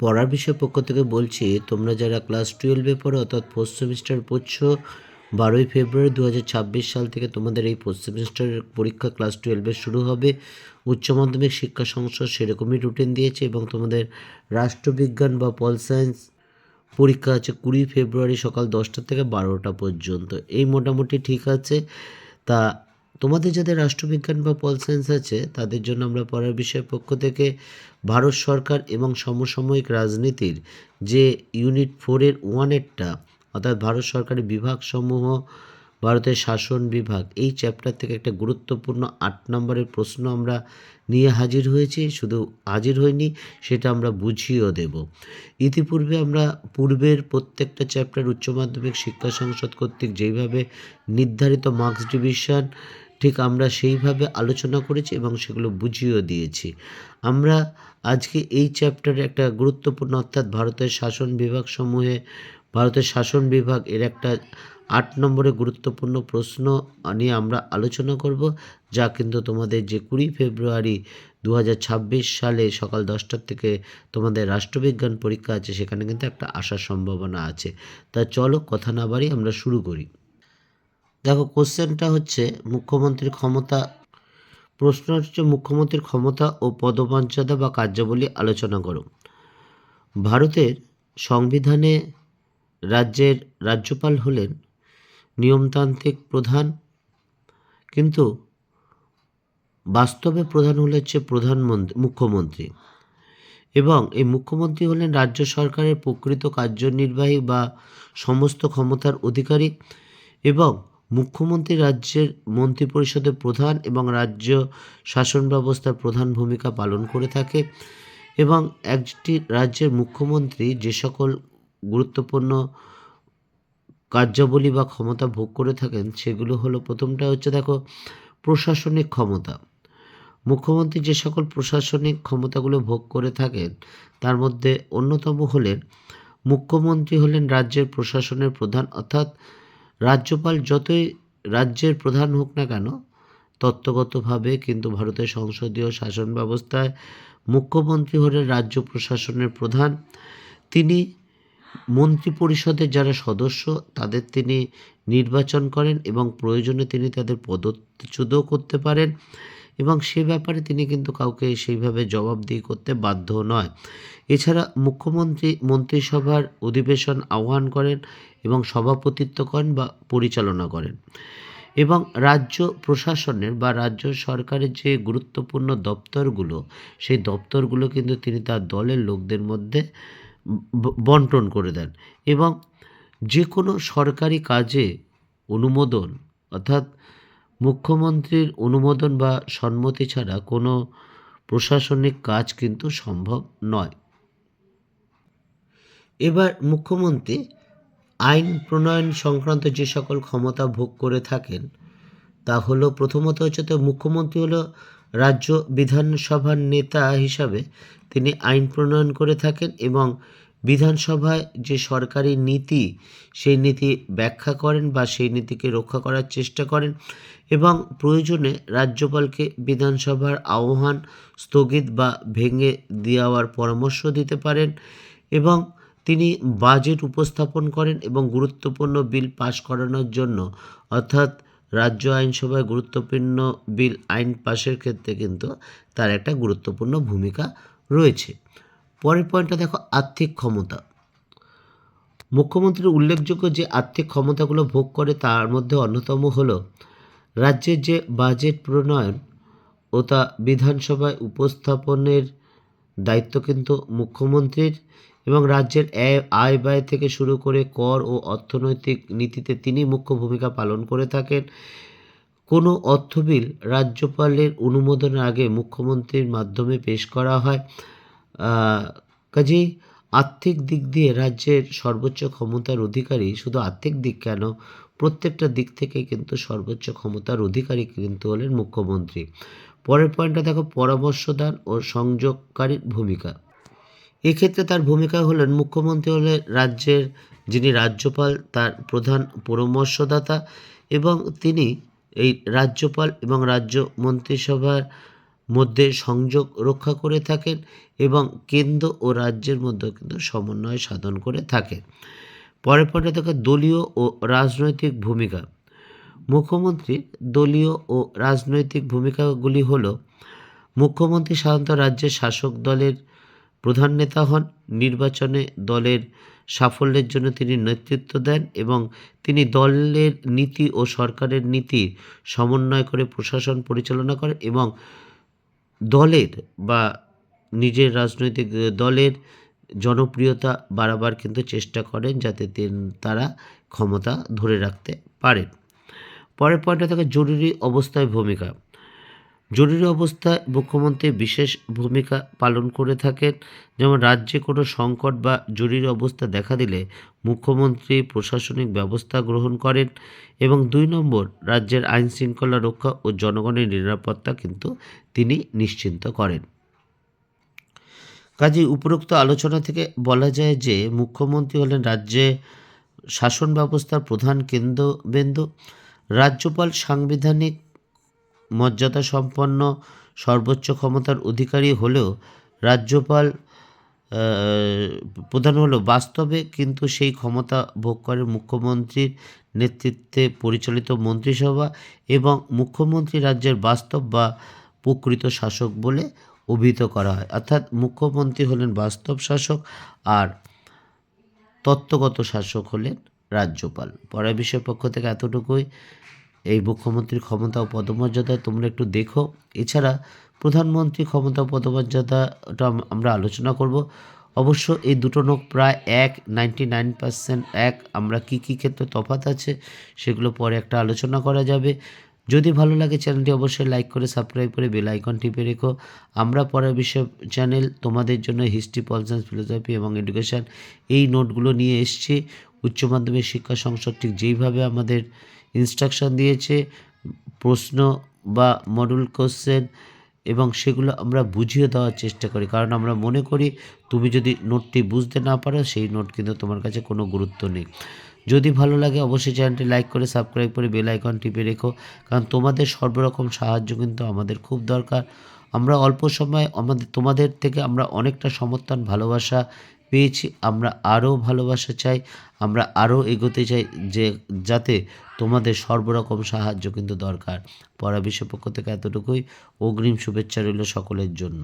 পড়ার বিষয় পক্ষ থেকে বলছি, তোমরা যারা ক্লাস টুয়েলভে পড়ো অর্থাৎ ফোর্থ সেমিস্টার পড়ছো, বারোই ফেব্রুয়ারি দু হাজার ছাব্বিশ সাল থেকে তোমাদের এই ফোর্থ সেমিস্টারের পরীক্ষা ক্লাস টুয়েলভে শুরু হবে। উচ্চ মাধ্যমিক শিক্ষা সংসদ সেরকমই রুটিন দিয়েছে এবং তোমাদের রাষ্ট্রবিজ্ঞান বা পল সায়েন্স পরীক্ষা আছে কুড়ি ফেব্রুয়ারি সকাল দশটা থেকে বারোটা পর্যন্ত। এই মোটামুটি ঠিক আছে। তা তোমাদের যাদের রাষ্ট্রবিজ্ঞান বা পল সায়েন্স আছে, তাদের জন্য আমরা পড়ার বিষয় পক্ষ থেকে ভারত সরকার এবং সমসাময়িক রাজনীতির যে ইউনিট ফোরের ওয়ানেরটা অর্থাৎ ভারত সরকারের বিভাগসমূহ ভারতের শাসন বিভাগ, এই চ্যাপ্টার থেকে একটা গুরুত্বপূর্ণ আট নম্বরের প্রশ্ন আমরা নিয়ে হাজির হয়েছি। শুধু হাজির হইনি, সেটা আমরা বুঝিয়েও দেব। ইতিপূর্বে আমরা পূর্বের প্রত্যেকটা চ্যাপ্টার উচ্চ মাধ্যমিক শিক্ষা সংসদ কর্তৃক যেইভাবে নির্ধারিত মার্কস ডিভিশন ঠিক আমরা সেইভাবে আলোচনা করেছি এবং সেগুলো বুঝিয়েও দিয়েছি। আমরা আজকে এই চ্যাপ্টারে একটা গুরুত্বপূর্ণ, অর্থাৎ ভারতের শাসন বিভাগ সমূহে, ভারতের শাসন বিভাগ এর একটা আট নম্বরে গুরুত্বপূর্ণ প্রশ্ন নিয়ে আমরা আলোচনা করব, যা কিন্তু তোমাদের যে কুড়ি ফেব্রুয়ারি দু হাজার ছাব্বিশ সালে সকাল দশটার থেকে তোমাদের রাষ্ট্রবিজ্ঞান পরীক্ষা আছে, সেখানে কিন্তু একটা আসার সম্ভাবনা আছে। তা চলো কথা না বাড়ি আমরা শুরু করি। দেখো, কোশ্চেনটা হচ্ছে মুখ্যমন্ত্রীর ক্ষমতা, প্রশ্ন হচ্ছে মুখ্যমন্ত্রীর ক্ষমতা ও পদমর্যাদা বা কার্যাবলী আলোচনা করো। ভারতের সংবিধানে রাজ্যের রাজ্যপাল হলেন নিয়মতান্ত্রিক প্রধান, কিন্তু বাস্তবে প্রধান হলে হচ্ছে প্রধানমন্ত্রী, মুখ্যমন্ত্রী। এবং এই মুখ্যমন্ত্রী হলেন রাজ্য সরকারের প্রকৃত কার্যনির্বাহী বা সমস্ত ক্ষমতার অধিকারী এবং মুখ্যমন্ত্রী রাজ্যের মন্ত্রিপরিষদের প্রধান এবং রাজ্য শাসন ব্যবস্থার প্রধান ভূমিকা পালন করে থাকে এবং একটি রাজ্যের মুখ্যমন্ত্রী যে সকল গুরুত্বপূর্ণ কার্যাবলী বা ক্ষমতা ভোগ করে থাকেন, সেগুলো হলো, প্রথমটা হচ্ছে, দেখো, প্রশাসনিক ক্ষমতা। মুখ্যমন্ত্রী যে সকল প্রশাসনিক ক্ষমতাগুলো ভোগ করে থাকেন, তার মধ্যে অন্যতম হলেন, মুখ্যমন্ত্রী হলেন রাজ্যের প্রশাসনের প্রধান, অর্থাৎ রাজ্যপাল যতই রাজ্যের প্রধান হোক না কেন, তত্ত্বগতভাবে কিন্তু ভারতের সংসদীয় শাসন ব্যবস্থায় মুখ্যমন্ত্রী হলেন রাজ্য প্রশাসনের প্রধান। তিনি মন্ত্রিপরিষদের যারা সদস্য, তাদের তিনি নির্বাচন করেন এবং প্রয়োজনে তিনি তাদের পদচ্যুতও করতে পারেন এবং সে ব্যাপারে তিনি কিন্তু কাউকে সেইভাবে জবাবদিহি করতে বাধ্য নয়। এছাড়া মুখ্যমন্ত্রী মন্ত্রিসভার অধিবেশন আহ্বান করেন এবং সভাপতিত্ব করেন বা পরিচালনা করেন। এবং রাজ্য প্রশাসনের বা রাজ্য সরকারের যে গুরুত্বপূর্ণ দপ্তরগুলো, সেই দপ্তরগুলো কিন্তু তিনি তার দলের লোকদের মধ্যে বন্টন করে দেন। এবং যে কোনো সরকারি কাজে অনুমোদন, অর্থাৎ মুখ্যমন্ত্রীর অনুমোদন বা সম্মতি ছাড়া কোনো প্রশাসনিক কাজ কিন্তু সম্ভব নয়। এবার মুখ্যমন্ত্রী আইন প্রণয়ন সংক্রান্ত যে সকল ক্ষমতা ভোগ করে থাকেন, তা হলো প্রথমত হচ্ছে তো মুখ্যমন্ত্রী হলো রাজ্য বিধানসভার নেতা হিসাবে তিনি আইন প্রণয়ন করে থাকেন এবং বিধানসভায় যে সরকারি নীতি, সেই নীতি ব্যাখ্যা করেন বা সেই নীতিকে রক্ষা করার চেষ্টা করেন এবং প্রয়োজনে রাজ্যপালকে বিধানসভার আহ্বান স্থগিত বা ভেঙে দেওয়ার পরামর্শ দিতে পারেন এবং তিনি বাজেট উপস্থাপন করেন এবং গুরুত্বপূর্ণ বিল পাশ করানোর জন্য, অর্থাৎ রাজ্য আইনসভায় গুরুত্বপূর্ণ বিল আইন পাশের ক্ষেত্রে কিন্তু তার একটা গুরুত্বপূর্ণ ভূমিকা রয়েছে। পরের পয়েন্টটা দেখো, আর্থিক ক্ষমতা। মুখ্যমন্ত্রীর উল্লেখযোগ্য যে আর্থিক ক্ষমতাগুলো ভোগ করে তার মধ্যে অন্যতম হলো, রাজ্যের যে বাজেট প্রণয়ন ও তা বিধানসভায় উপস্থাপনের দায়িত্ব কিন্তু মুখ্যমন্ত্রীর। এবং রাজ্যের আয়- ব্যয় থেকে শুরু করে কর ও অর্থনৈতিক নীতিতে তিনি মুখ্য ভূমিকা পালন করে থাকেন। কোনো অর্থ বিল রাজ্যপালের অনুমোদনের আগে মুখ্যমন্ত্রীর মাধ্যমে পেশ করা হয়। কাজেই আর্থিক দিক দিয়ে রাজ্যের সর্বোচ্চ ক্ষমতার অধিকারী, শুধু আর্থিক দিক কেন? প্রত্যেকটা দিক থেকে কিন্তু সর্বোচ্চ ক্ষমতার অধিকারী কিন্তু হলেন মুখ্যমন্ত্রী। পরের পয়েন্টটা দেখো, পরামর্শদান ও সংযোগকারীর ভূমিকা। এক্ষেত্রে তার ভূমিকা হলেন মুখ্যমন্ত্রী হলেন রাজ্যের যিনি রাজ্যপাল, তার প্রধান পরামর্শদাতা এবং তিনি এই রাজ্যপাল এবং রাজ্য মন্ত্রিসভার মধ্যে সংযোগ রক্ষা করে থাকেন এবং কেন্দ্র ও রাজ্যের মধ্যে কিন্তু সমন্বয় সাধন করে থাকেন। পরে পরে থাকে দলীয় ও রাজনৈতিক ভূমিকা। মুখ্যমন্ত্রীর দলীয় ও রাজনৈতিক ভূমিকাগুলি হল, মুখ্যমন্ত্রী সাধারণত রাজ্যের শাসক দলের প্রধান নেতা হন। নির্বাচনে দলের সাফল্যের জন্য তিনি নেতৃত্ব দেন এবং তিনি দলের নীতি ও সরকারের নীতি সমন্বয় করে প্রশাসন পরিচালনা করেন এবং দলের বা নিজের রাজনৈতিক দলের জনপ্রিয়তা বাড়াবার কিন্তু চেষ্টা করেন যাতে তারা ক্ষমতা ধরে রাখতে পারেন। পরের পয়েন্টে থাকে জরুরি অবস্থায় ভূমিকা। জরুরি অবস্থায় মুখ্যমন্ত্রী বিশেষ ভূমিকা পালন করে থাকেন। যেমন রাজ্যে কোনো সংকট বা জরুরি অবস্থা দেখা দিলে মুখ্যমন্ত্রী প্রশাসনিক ব্যবস্থা গ্রহণ করেন এবং দুই নম্বর, রাজ্যের আইন শৃঙ্খলা রক্ষা ও জনগণের নিরাপত্তা কিন্তু তিনি নিশ্চিন্ত করেন। কাজে উপরোক্ত আলোচনা থেকে বলা যায় যে, মুখ্যমন্ত্রী হলেন রাজ্যে শাসন ব্যবস্থার প্রধান কেন্দ্রবিন্দু। রাজ্যপাল সাংবিধানিক মর্যাদা সম্পন্ন সর্বোচ্চ ক্ষমতার অধিকারী হলেও রাজ্যপাল প্রধান হলো বাস্তবে কিন্তু সেই ক্ষমতা ভোগ করে মুখ্যমন্ত্রীর নেতৃত্বে পরিচালিত মন্ত্রিসভা এবং মুখ্যমন্ত্রী রাজ্যের বাস্তব বা প্রকৃত শাসক বলে অভিহিত করা হয়। অর্থাৎ মুখ্যমন্ত্রী হলেন বাস্তব শাসক আর তত্ত্বগত শাসক হলেন রাজ্যপাল। পরের বিষয় পক্ষ থেকে এতটুকুই। এই মুখ্যমন্ত্রীর ক্ষমতা ও পদমর্যাদা তোমরা একটু দেখো। এছাড়া প্রধানমন্ত্রী ক্ষমতা ও পদমর্যাদাটা আম- আমরা আলোচনা করব। অবশ্য এই দুটো নোক প্রায় এক নাইনটি নাইন পার্সেন্ট এক। আমরা কী কী ক্ষেত্রে তফাৎ আছে সেগুলো পরে একটা আলোচনা করা যাবে। যদি ভালো লাগে চ্যানেলটি অবশ্যই লাইক করে, সাবস্ক্রাইব করে, বেল আইকন টিপে রেখো। আমরা পরের বিষয় চ্যানেল তোমাদের জন্য হিস্ট্রি পল সায়েন্স, ফিলোসফি এবং এডুকেশন এই নোটগুলো নিয়ে এসেছি। উচ্চ মাধ্যমিক শিক্ষা সংসদ ঠিক যেইভাবে আমাদের ইনস্ট্রাকশন দিয়েছে, প্রশ্ন বা মডুল কোশ্চেন এবং সেগুলো আমরা বুঝিয়ে দেওয়ার চেষ্টা করি। কারণ আমরা মনে করি তুমি যদি নোটটি বুঝতে না পারো, সেই নোট কিন্তু তোমার কাছে কোনো গুরুত্ব নেই। যদি ভালো লাগে অবশ্যই চ্যানেলটি লাইক করে সাবস্ক্রাইব করে বেল আইকন টিপে রেখো। কারণ তোমাদের সর্বরকম সাহায্য কিন্তু আমাদের খুব দরকার। আমরা অল্প সময় আমাদের, তোমাদের থেকে আমরা অনেকটা সমর্থন, ভালোবাসা পেয়েছি, আমরা আরও ভালোবাসা চাই, আমরা আরও এগোতে চাই যে, যাতে তোমাদের সর্বরকম সাহায্য কিন্তু দরকার। পরা পক্ষ থেকে এতটুকুই। অগ্রিম শুভেচ্ছা রইল সকলের জন্য।